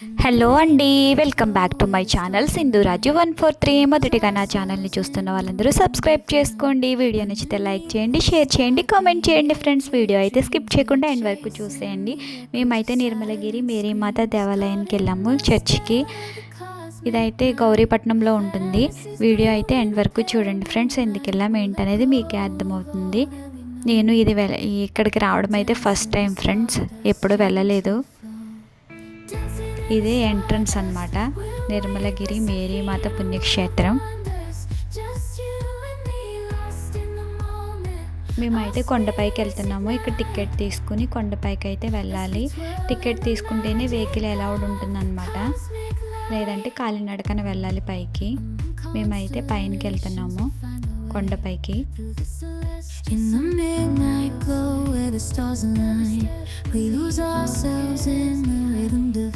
Hello అండి welcome back to my channel Sindhuraju one four three. మొదటిగా నా ఛానల్ని చూస్తున్న వాళ్ళందరూ సబ్స్క్రైబ్ చేసుకోండి వీడియో నచ్చితే లైక్ చేయండి షేర్ చేయండి కామెంట్ చేయండి ఫ్రెండ్స్. వీడియో అయితే స్కిప్ చేయకుండా ఎండ్ వరకు చూసేయండి. మేమైతే నిర్మలగిరి మేరీమాత దేవాలయానికి వెళ్ళాము చర్చ్కి. ఇదైతే గౌరీపట్నంలో ఉంటుంది. వీడియో అయితే ఎండ్ వరకు చూడండి ఫ్రెండ్స్ ఎందుకు వెళ్ళాం ఏంటనేది మీకే అర్థమవుతుంది. నేను ఇది వెళ్ళ ఇక్కడికి రావడం అయితే ఫస్ట్ టైం ఫ్రెండ్స్ ఎప్పుడు వెళ్ళలేదు. ఇదే ఎంట్రన్స్ అన్నమాట. నిర్మలగిరి మేరీమాత పుణ్యక్షేత్రం. మేమైతే కొండపైకి వెళ్తున్నాము ఇక్కడ టికెట్ తీసుకుని కొండపైకి అయితే వెళ్ళాలి. టికెట్ తీసుకుంటేనే వెహికల్ అలౌడ్ ఉంటుందన్నమాట. లేదంటే కాలినడకన వెళ్ళాలి పైకి. మేమైతే పైనకి వెళ్తున్నాము కొండపైకి we lose ourselves in the rhythm.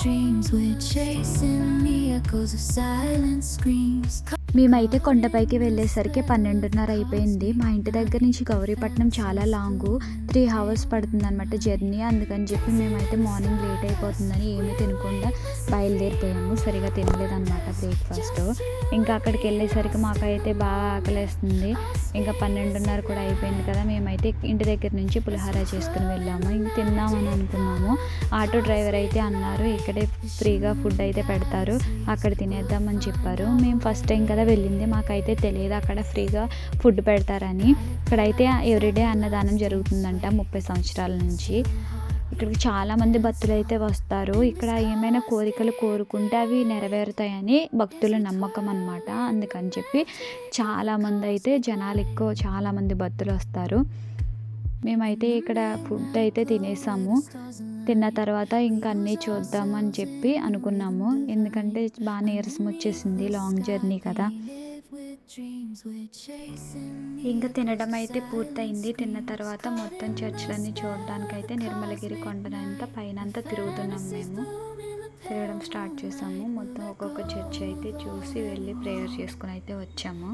Dreams, we're chasing the echoes of silent screams. మేమైతే కొండపైకి వెళ్ళేసరికి పన్నెండున్నర అయిపోయింది. మా ఇంటి దగ్గర నుంచి గౌరీపట్నం చాలా లాంగ్ త్రీ అవర్స్ పడుతుంది అనమాట జర్నీ. అందుకని చెప్పి మేమైతే మార్నింగ్ లేట్ అయిపోతుందని ఏమీ తినకుండా బయలుదేరిపోయాము. సరిగా తినలేదన్నమాట బ్రేక్ఫాస్ట్. ఇంకా అక్కడికి వెళ్ళేసరికి మాకైతే బాగా ఆకలేస్తుంది. ఇంకా పన్నెండున్నర కూడా అయిపోయింది కదా మేమైతే ఇంటి దగ్గర నుంచి పులిహార చేసుకుని వెళ్ళాము. ఇంక తిందామని అనుకున్నాము. ఆటో డ్రైవర్ అయితే అన్నారు ఇక్కడే ఫ్రీగా ఫుడ్ అయితే పెడతారు అక్కడ తినేద్దామని చెప్పారు. మేము ఫస్ట్ టైం కదా వెళ్ళింది. మాకైతే తెలియదు అక్కడ ఫ్రీగా ఫుడ్ పెడతారని. ఇక్కడైతే ఎవ్రీడే అన్నదానం జరుగుతుందంట ముప్పై సంవత్సరాల నుంచి. ఇక్కడికి చాలామంది భక్తులు అయితే వస్తారు. ఇక్కడ ఏమైనా కోరికలు కోరుకుంటే అవి నెరవేరుతాయని భక్తుల నమ్మకం అన్నమాట. అందుకని చెప్పి చాలామంది అయితే జనాలు ఎక్కువ చాలామంది భక్తులు వస్తారు. మేమైతే ఇక్కడ ఫుడ్ అయితే తినేసాము. తిన్న తర్వాత ఇంకా అన్నీ చూద్దామని చెప్పి అనుకున్నాము. ఎందుకంటే బాగా నీరసం వచ్చేసింది లాంగ్ జర్నీ కదా. ఇంకా తినడం అయితే పూర్తయింది. తిన్న తర్వాత మొత్తం చర్చిలన్నీ చూడడానికైతే అయితే నిర్మలగిరి కొండనంతా పైన అంతా తిరుగుతున్నాం మేము. తిరగడం స్టార్ట్ చేసాము మొత్తం ఒక్కొక్క చర్చ్ అయితే చూసి వెళ్ళి ప్రేయర్ చేసుకుని అయితే వచ్చాము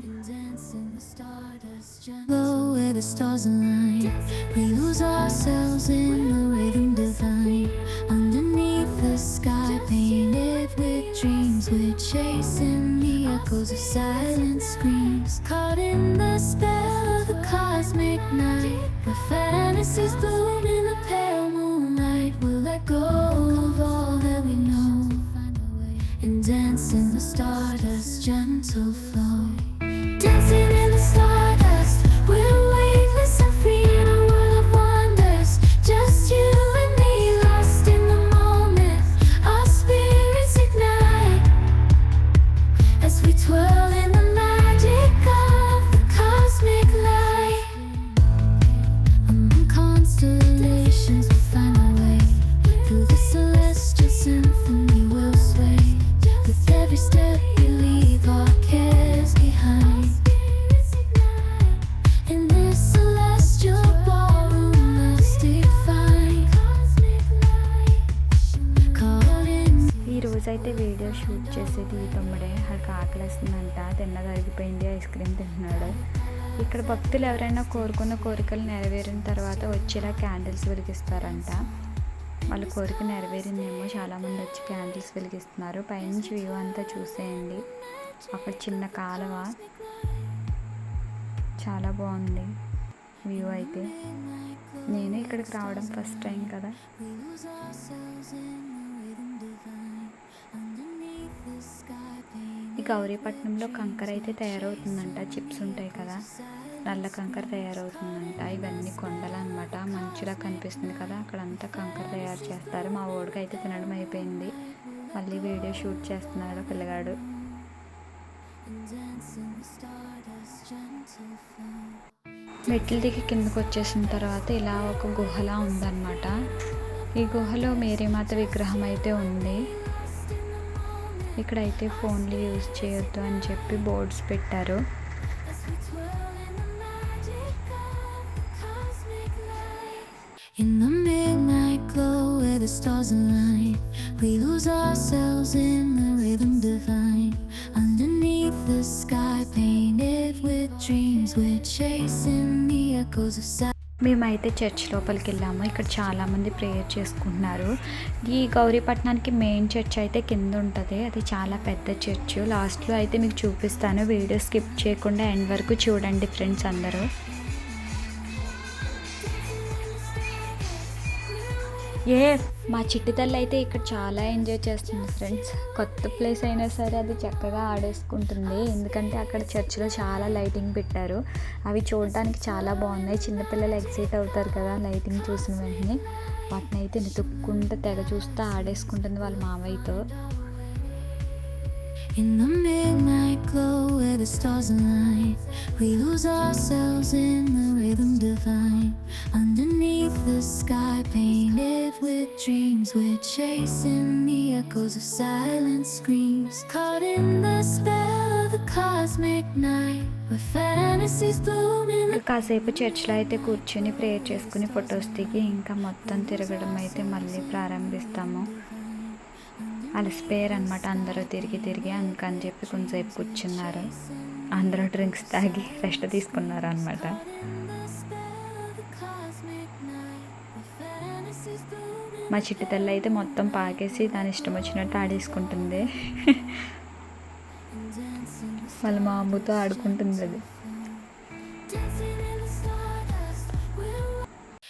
echoes of silent screams. Caught in the spell of the cosmic night, the fantasies bloom in the pale moonlight. We'll let go in the stardust gentle flow. Dancing రోజు అయితే వీడియో షూట్ చేసేది ఈ తమ్ముడే. అక్కడికి ఆకలిస్తుందంట. తిన్నది ఐస్ క్రీమ్ తింటున్నాడు. ఇక్కడ భక్తులు ఎవరైనా కోరుకున్న కోరికలు నెరవేరిన తర్వాత వచ్చేలా క్యాండిల్స్ వెలిగిస్తారంట. వాళ్ళ కోరిక నెరవేరిందేమో చాలామంది వచ్చి క్యాండిల్స్ వెలిగిస్తున్నారు. పైనుంచి వ్యూ అంతా చూసేయండి. అక్కడ చిన్న కాలువ. చాలా బాగుంది వ్యూ అయితే. నేను ఇక్కడికి రావడం ఫస్ట్ టైం కదా. గౌరీపట్నంలో కంకర అయితే తయారవుతుందంట. చిప్స్ ఉంటాయి కదా. నల్ల కంకర తయారవుతుందంట. ఇవన్నీ కొండలు అనమాట మంచులా కనిపిస్తుంది కదా. అక్కడంతా కంకర తయారు చేస్తారు. మా ఓడికి అయితే తినడం అయిపోయింది. మళ్ళీ వీడియో షూట్ చేస్తున్నాడు పిల్లగాడు. మెట్లు దిగి కిందకు వచ్చేసిన తర్వాత ఇలా ఒక గుహలా ఉందన్నమాట. ఈ గుహలో మేరీమాత విగ్రహం అయితే ఉంది. ఇక్కడైతే ఫోన్లు యూజ్ చేయొద్దు అని చెప్పి బోర్డ్స్ పెట్టారు In the midnight glow where the stars align, we lose ourselves in the rhythm divine. Underneath the sky, painted with dreams, we're chasing the echoes of silence. మేమైతే చర్చ్ లోపలికి వెళ్ళాము ఇక్కడ చాలామంది ప్రేయర్ చేసుకుంటున్నారు. ఈ గౌరీపట్నానికి మెయిన్ చర్చ్ అయితే కింద ఉంటుంది అది చాలా పెద్ద చర్చ్. లాస్ట్లో అయితే మీకు చూపిస్తాను. వీడియో స్కిప్ చేయకుండా ఎండ్ వరకు చూడండి ఫ్రెండ్స్ అందరూ. ఏ మా చిట్టి తల్లి అయితే ఇక్కడ చాలా ఎంజాయ్ చేస్తుంది ఫ్రెండ్స్ కొత్త ప్లేస్ అయినా సరే అది చక్కగా ఆడేసుకుంటుంది. ఎందుకంటే అక్కడ చర్చిలో చాలా లైటింగ్ పెట్టారు. అవి చూడడానికి చాలా బాగున్నాయి. చిన్నపిల్లలు ఎక్సైట్ అవుతారు కదా లైటింగ్ చూసిన వెంటనే. వాటిని అయితే నితుక్కుంటూ తెగ చూస్తూ ఆడేసుకుంటుంది వాళ్ళ మావయ్యతో In the midnight glow where the stars align, we lose ourselves in the rhythm divine. Underneath the sky painted with dreams, we're chasing the echoes of silent screams. Caught in the spell of the cosmic night, where fantasies bloom in the కాసేపు చర్చ్లో అయితే కూర్చొని prayer చేసుకుని photos దిగి ఇంకా మొత్తం తిరగడం అయితే మళ్ళీ ప్రారంభిస్తాము అలసిపోయారు అనమాట అందరూ తిరిగి తిరిగి అందుకని చెప్పి కొంతసేపు కూర్చున్నారు. అందరూ డ్రింక్స్ తాగి రెస్ట్ తీసుకున్నారు అనమాట మా చిట్టి తల్లి అయితే మొత్తం పాకేసి దాని ఇష్టం వచ్చినట్టు ఆడేసుకుంటుంది. వాళ్ళ మా అమ్ముతో ఆడుకుంటుంది అది.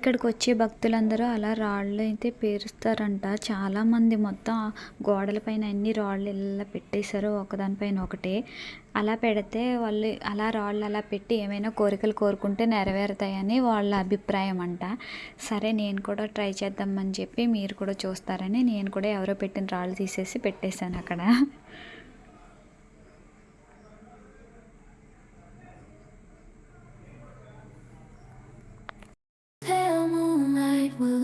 ఇక్కడికి వచ్చే భక్తులందరూ అలా రాళ్ళు అయితే పేరుస్తారంట. చాలామంది మొత్తం గోడలపైన అన్ని రాళ్ళు ఇలా పెట్టేశారు ఒకదానిపైన ఒకటే. అలా పెడితే వాళ్ళు అలా రాళ్ళు అలా పెట్టి ఏమైనా కోరికలు కోరుకుంటే నెరవేరుతాయని వాళ్ళ అభిప్రాయం అంట. సరే నేను కూడా ట్రై చేద్దామని చెప్పి మీరు కూడా చూస్తారని నేను కూడా ఎవరో పెట్టిన రాళ్ళు తీసేసి పెట్టేశాను అక్కడ.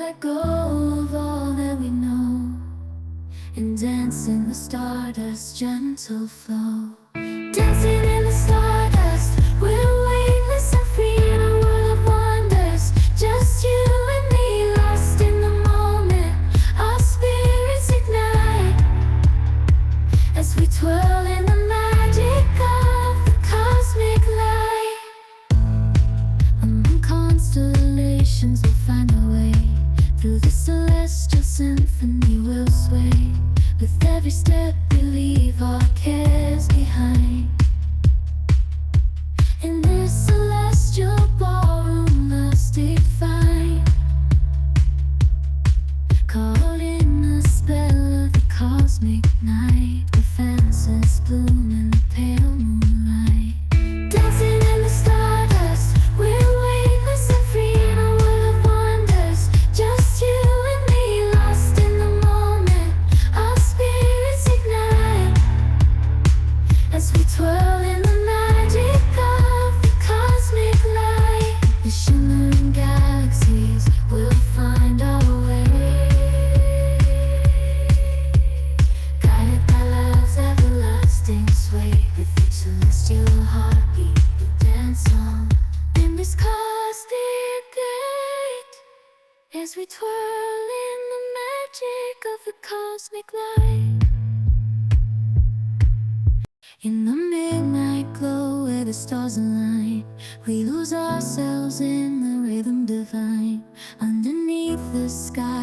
Let go of all that we know and dance in the stardust gentle flow. Dancing step believer.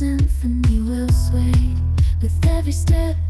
symphony. We'll sway with every step.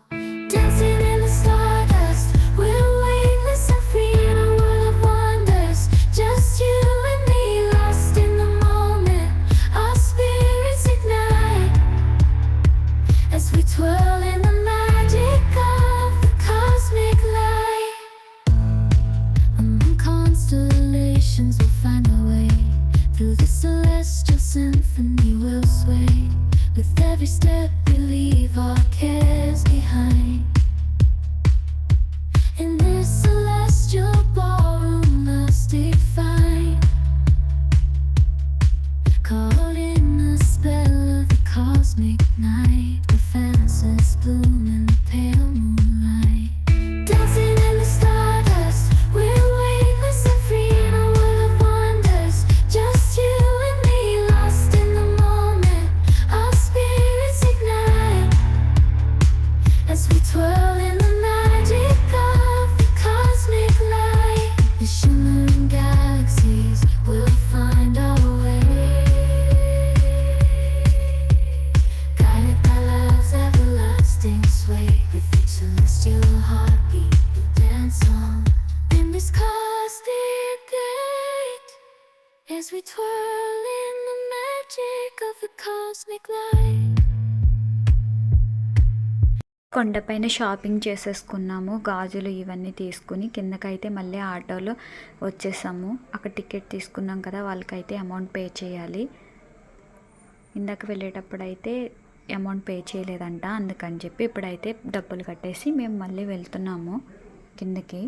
As we twirl in the magic of the cosmic light. కొండపైన shopping చేసేసుకున్నాము గాజులు ఇవన్నీ తీసుకుని కిందకైతే మళ్ళీ ఆటోలో వచ్చేసాము. అక్కడ ticket తీసుకున్నాం కదా వాళ్ళకైతే అమౌంట్ పే చేయాలి. ఇందాక వెళ్ళేటప్పుడు అయితే అమౌంట్ పే చేయలేదంట అందుకని చెప్పి ఇప్పుడైతే డబ్బులు కట్టేసి మేము మళ్ళీ వెళ్తున్నాము కిందకి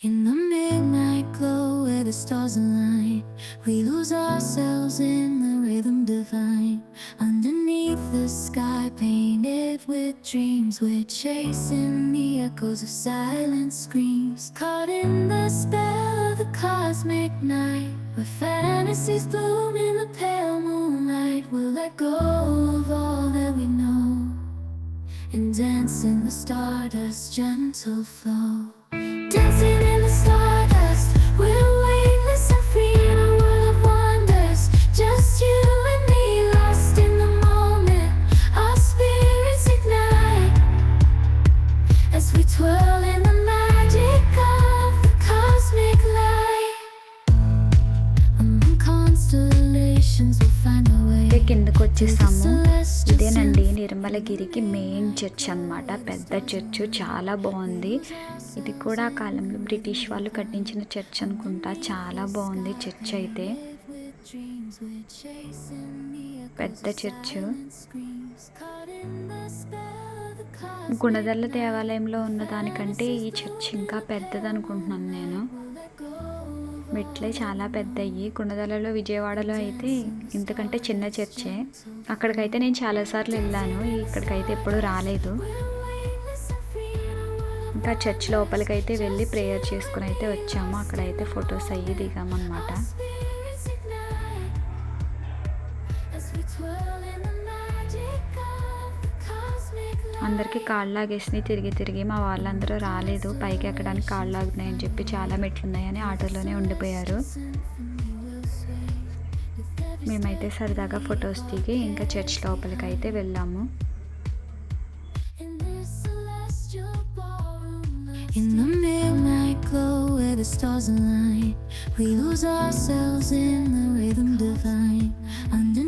In the midnight glow where the stars align, we lose ourselves in the rhythm divine. Underneath the sky, painted with dreams, we're chasing the echoes of silent screams. Caught in the spell of the cosmic night, where fantasies bloom in the pale moonlight. We'll let go of all that we know and dance in the stardust gentle flow. ఇదేనండి main church అన్నమాట. పెద్ద church చాలా బాగుంది. ఇది కూడా ఆ కాలంలో British వాళ్ళు కట్టించిన చర్చ్ అనుకుంటా. చాలా బాగుంది చర్చ్ అయితే. పెద్ద చర్చ్ గుణదల్ల దేవాలయంలో ఉన్న దానికంటే ఈ చర్చ్ ఇంకా పెద్దది అనుకుంటున్నాను నేను. మెట్లే చాలా పెద్దయ్యి. గుణదలలో విజయవాడలో అయితే ఇంతకంటే చిన్న చర్చే. అక్కడికైతే నేను చాలాసార్లు వెళ్ళాను. ఇక్కడికైతే ఎప్పుడూ రాలేదు. ఇంకా చర్చ్ లోపలికైతే వెళ్ళి ప్రేయర్ చేసుకుని అయితే వచ్చాము. అక్కడైతే ఫొటోస్ అయ్యి దిగామన్నమాట. అందరికీ కాళ్ళు లాగేసినాయి. తిరిగి తిరిగి మా వాళ్ళందరూ రాలేదు. పైకి ఎక్కడానికి కాళ్ళు లాగుతున్నాయని చెప్పి చాలా మెట్లు ఉన్నాయని ఆటోలోనే ఉండిపోయారు. మేమైతే సరదాగా ఫొటోస్ దిగి ఇంకా చర్చ్ లోపలికి అయితే వెళ్ళాము. In the midnight glow where the stars align, we lose ourselves in the rhythm divine. Underneath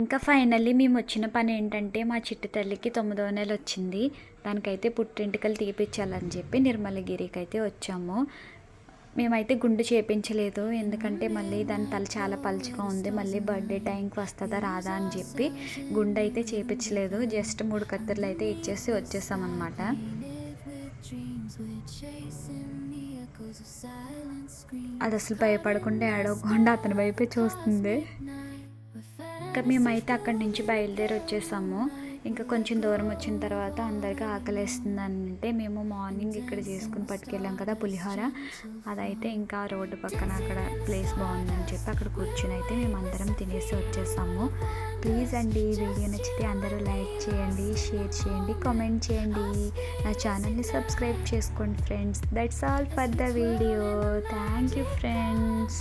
ఇంకా ఫైనల్లీ మేము వచ్చిన పని ఏంటంటే మా చిట్టి తల్లికి తొమ్మిదో నెల వచ్చింది దానికైతే పుట్టింటికలు తీపిచ్చాలని చెప్పి నిర్మలగిరికి అయితే వచ్చాము. మేమైతే గుండు చేపించలేదు. ఎందుకంటే మళ్ళీ దాని తల చాలా పలుచగా ఉంది. మళ్ళీ బర్త్డే టైంకి వస్తుందా రాదా అని చెప్పి గుండు అయితే చేపించలేదు. జస్ట్ మూడు కత్తిర్లు అయితే ఇచ్చేసి వచ్చేసామన్నమాట. అది అసలు భయపడకుండా ఏడవకుండా అతని వైపే చూస్తుంది. ఇంకా మేమైతే అక్కడి నుంచి బయలుదేరి వచ్చేసాము. ఇంకా కొంచెం దూరం వచ్చిన తర్వాత అందరికీ ఆకలేస్తుంది అంటే మేము మార్నింగ్ ఇక్కడ చేసుకుని పట్టుకెళ్ళాం కదా పులిహోర. అదైతే ఇంకా రోడ్డు పక్కన అక్కడ ప్లేస్ బాగుందని చెప్పి అక్కడ కూర్చుని అయితే మేము అందరం తినేసి వచ్చేసాము. ప్లీజ్ అండి వీడియో నచ్చితే అందరూ లైక్ చేయండి షేర్ చేయండి కామెంట్ చేయండి. నా ఛానల్ని సబ్స్క్రైబ్ చేసుకోండి friends. That's all for the video thank you friends